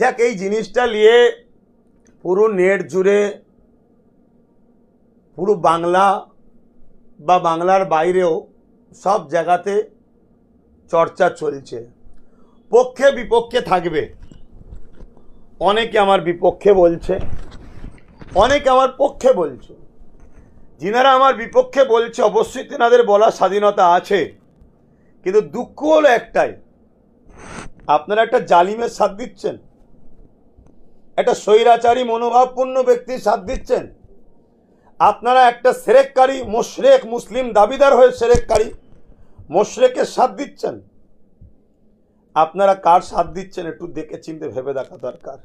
যাক, এই জিনিসটা নিয়ে পুরো নেট জুড়ে পুরো বাংলা বা বাংলার বাইরেও সব জায়গাতে চর্চা চলছে। পক্ষে বিপক্ষে থাকবে। অনেকে আমার বিপক্ষে বলছে, অনেকে আমার পক্ষে বলছে। যিনারা আমার বিপক্ষে বলছে, অবশ্যই তেনাদের বলার স্বাধীনতা আছে। কিন্তু দুঃখ হলো একটাই, আপনারা একটা জালিমের সাথ দিচ্ছেন। একটা স্বৈরাচারী মনোভাবপূর্ণ ব্যক্তির সাথ দিচ্ছেন। আপনারা একটা সেরেককারী মোশরেক মুসলিম দাবিদার হয়ে সেরেককারী মোশরেকের সাথ দিচ্ছেন। আপনারা কার সাথ দিচ্ছেন একটু দেখে চিনতে ভেবে দেখা দরকার।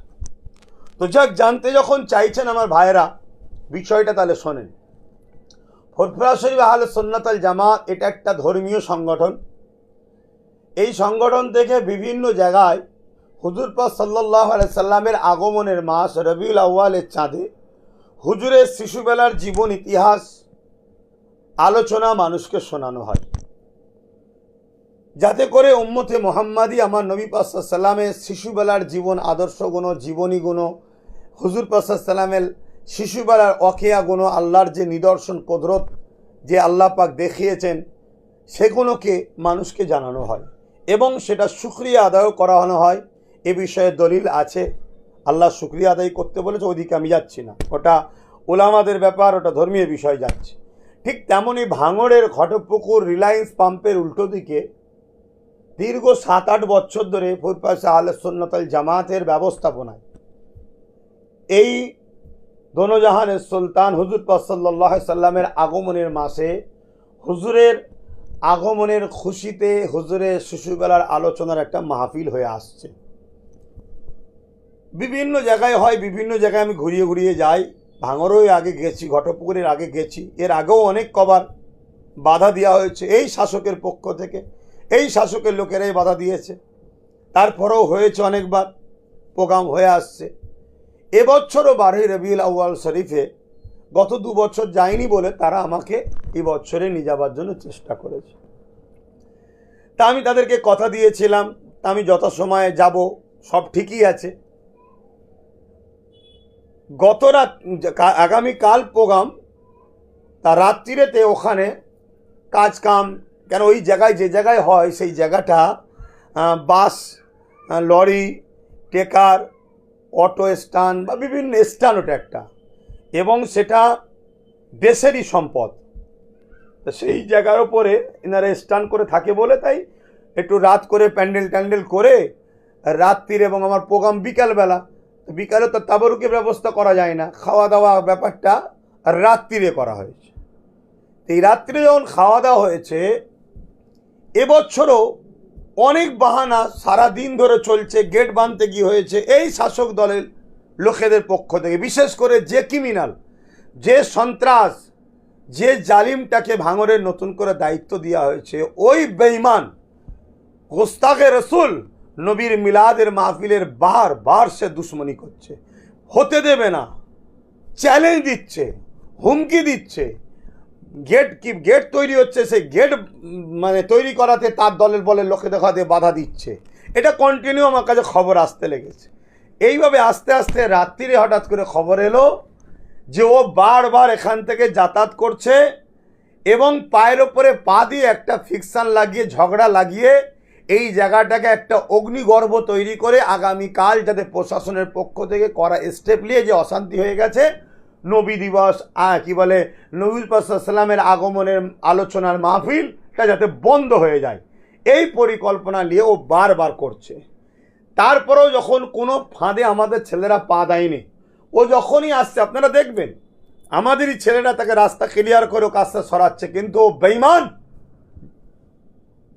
তো যাক, জানতে যখন চাইছেন আমার ভাইয়েরা, বিষয়টা তাহলে শোনেন। ফরফরা শরীফ আহলে সন্ন্যতাল জামাত, এটা একটা ধর্মীয় সংগঠন। এই সংগঠন থেকে বিভিন্ন জায়গায় হুজুর পাক সাল্লাহ সাল্লামের আগমনের মাস রবিউল আউ্য়ালের চাঁদে হুজুরের শিশুবেলার জীবন ইতিহাস আলোচনা মানুষকে শোনানো হয়। যাতে করে উম্মতে মোহাম্মাদি আমার নবী পাসাল্লামের শিশুবেলার জীবন, আদর্শগুণ, জীবনীগুণ, হুজুর পাসাল্লামের শিশুবেলার অকেয়া গুণ আল্লাহর যে নিদর্শন কদরত যে আল্লাহ পাক দেখিয়েছেন, সেগুলোকে মানুষকে জানানো হয় এবং সেটা সুক্রিয়া আদায়ও করানো হয়। এ বিষয়ে দলিল আছে। আল্লাহ শুক্রিয়া আদায় করতে বলেছে ওদিকে আমি যাচ্ছি না। ওটা ওলামাদের ব্যাপার, ওটা ধর্মীয় বিষয় যাচ্ছে। ঠিক তেমনই ভাঙড়ের ঘটপুকুর রিলায়েন্স পাম্পের উল্টো দিকে দীর্ঘ সাত আট বছর ধরে ফুরপাশা আল সন্নতাল জামাতের ব্যবস্থাপনায় এই দোনোজাহানের সুলতান হুজুর পাসাল্লাহ সাল্লামের আগমনের মাসে হুজুরের আগমনের খুশিতে হুজুরের শিশুবেলার আলোচনার একটা মাহফিল হয়ে আসছে। বিভিন্ন জায়গায় হয়, বিভিন্ন জায়গায় আমি ঘুরিয়ে ঘুরিয়ে যাই। ভাঙরও আগে গেছি, ঘটপুকুরের আগে গেছি। এর আগেও অনেক কবার বাধা দেওয়া হয়েছে। এই শাসকের পক্ষ থেকে, এই শাসকের লোকেরাই বাধা দিয়েছে। তারপরেও হয়েছে অনেকবার, প্রোগ্রাম হয়ে আসছে। এবছরও বারোই রবিউল আউয়াল শরীফে গত দু বছর যায়নি বলে তারা আমাকে এই বছরে নিয়ে যাবার জন্য চেষ্টা করেছে। তা আমি তাদেরকে কথা দিয়েছিলাম, তা আমি যথাসময়ে যাব, সব ঠিকই আছে। গত রাত আগামীকাল প্রোগ্রাম, তা রাত্রিরেতে ওখানে কাজ কাম কেন ওই জায়গায় যে জায়গায় হয় সেই জায়গাটা বাস লরি, টেকার, অটো স্ট্যান্ড বা বিভিন্ন স্ট্যান্ড ওটা একটা। এবং সেটা দেশেরই সম্পদ। তো সেই জায়গার ওপরে এনারা স্ট্যান্ড করে থাকে বলে তাই একটু রাত করে প্যান্ডেল ট্যান্ডেল করে রাত্রির এবং আমার প্রোগ্রাম বিকালবেলা তো বিকালে তো তাবরুকের ব্যবস্থা করা যায় না। খাওয়া দাওয়া ব্যাপারটা রাত্রিরে করা হয়েছে। এই রাত্রিরে যখন খাওয়া দাওয়া হয়েছে, এবছরও অনেক বাহানা সারা দিন ধরে চলছে, গেট বাঁধতে কি হয়েছে এই শাসক দলের লোকেদের পক্ষ থেকে। বিশেষ করে যে ক্রিমিনাল যে সন্ত্রাস, যে জালিমটাকে ভাঙরের নতুন করে দায়িত্ব দেওয়া হয়েছে, ওই বেঈমান গোস্তাকে রসুল নবীর মিলাদের মাহফিলের বার বার সে দুশ্মনী করছে। হতে দেবে না। চ্যালেঞ্জ দিচ্ছে, হুমকি দিচ্ছে। গেট কি গেট তৈরি হচ্ছে, সেই গেট মানে তৈরি করাতে তার দলের বলে লোকে দেখাতে বাধা দিচ্ছে। এটা কন্টিনিউ আমার কাছে খবর আসতে লেগেছে। এইভাবে আস্তে আস্তে রাত্রিরে হঠাৎ করে খবর এলো যে ও বারবার এখান থেকে যাতায়াত করছে এবং পায়ের ওপরে পা দিয়ে একটা ফিকশান লাগিয়ে, ঝগড়া লাগিয়ে এই জায়গাটাকে একটা অগ্নিগর্ভ তৈরি করে আগামীকাল যাতে প্রশাসনের পক্ষ থেকে করা স্টেপ নিয়ে যে অশান্তি হয়ে গেছে, নবী দিবস কি বলে নবীল সাল্লামের আগমনের আলোচনার মাহফিলটা যাতে বন্ধ হয়ে যায়। এই পরিকল্পনা নিয়ে ও বারবার করছে। তারপরেও যখন কোনো ফাঁদে আমাদের ছেলেরা পা দেয়নি, ও যখনই আসছে, আপনারা দেখবেন, আমাদেরই ছেলেরা তাকে রাস্তা ক্লিয়ার করে কাজটা সরাচ্ছে, কিন্তু ও বেইমান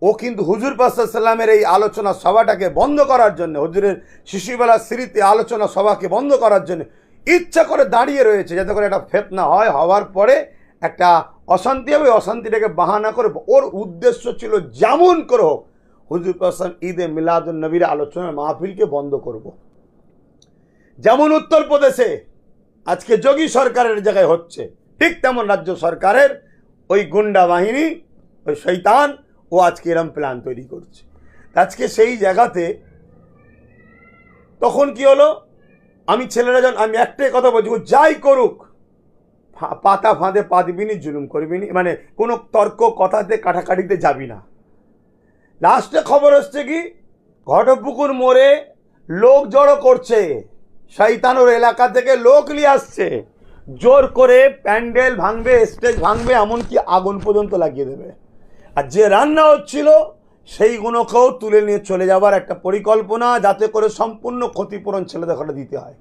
ও কিন্তু হুজুর পাসাল্লামের এই আলোচনা সভাটাকে বন্ধ করার জন্য, হুজুরের শিশুবেলার স্মৃতি আলোচনা সভাকে বন্ধ করার জন্য ইচ্ছা করে দাঁড়িয়ে রয়েছে, যাতে করে একটা ফেতনা হয়, হওয়ার পরে একটা অশান্তি হবে অশান্তিটাকে বাহানা করে ওর উদ্দেশ্য ছিল যেমন করে হোক, হুজুর পাসাম ঈদে মিলাদুল নবীর আলোচনার মাহফিলকে বন্ধ করব। যেমন উত্তরপ্রদেশে আজকে যোগী সরকারের জায়গায় হচ্ছে, ঠিক তেমন রাজ্য সরকারের ওই গুন্ডা বাহিনী, ওই শৈতান ও আজকে এরম প্ল্যান তৈরি করছে। আজকে সেই জায়গাতে তখন কি হলো? আমি ছেলেরা যখন, আমি একটাই কথা বলছি, ও যাই করুক পাতা ফাঁদে পা দিবি নি জুলুম করবি নি মানে কোনো তর্ক কথাতে, কাটাকাটিতে যাবি না। লাস্টে খবর হচ্ছে কি, ঘটপুকুর মোড়ে লোক জড়ো করছে। শৈতানোর এলাকা থেকে লোক নিয়ে আসছে। জোর করে প্যান্ডেল ভাঙবে, স্টেজ ভাঙবে, এমনকি আগুন পর্যন্ত লাগিয়ে দেবে। আর যে রান্না হচ্ছিল, সেইগুলোকেও তুলে নিয়ে চলে যাবার একটা পরিকল্পনা যাতে করে সম্পূর্ণ ক্ষতিপূরণ ছেলেদের ঘরে দিতে হয়।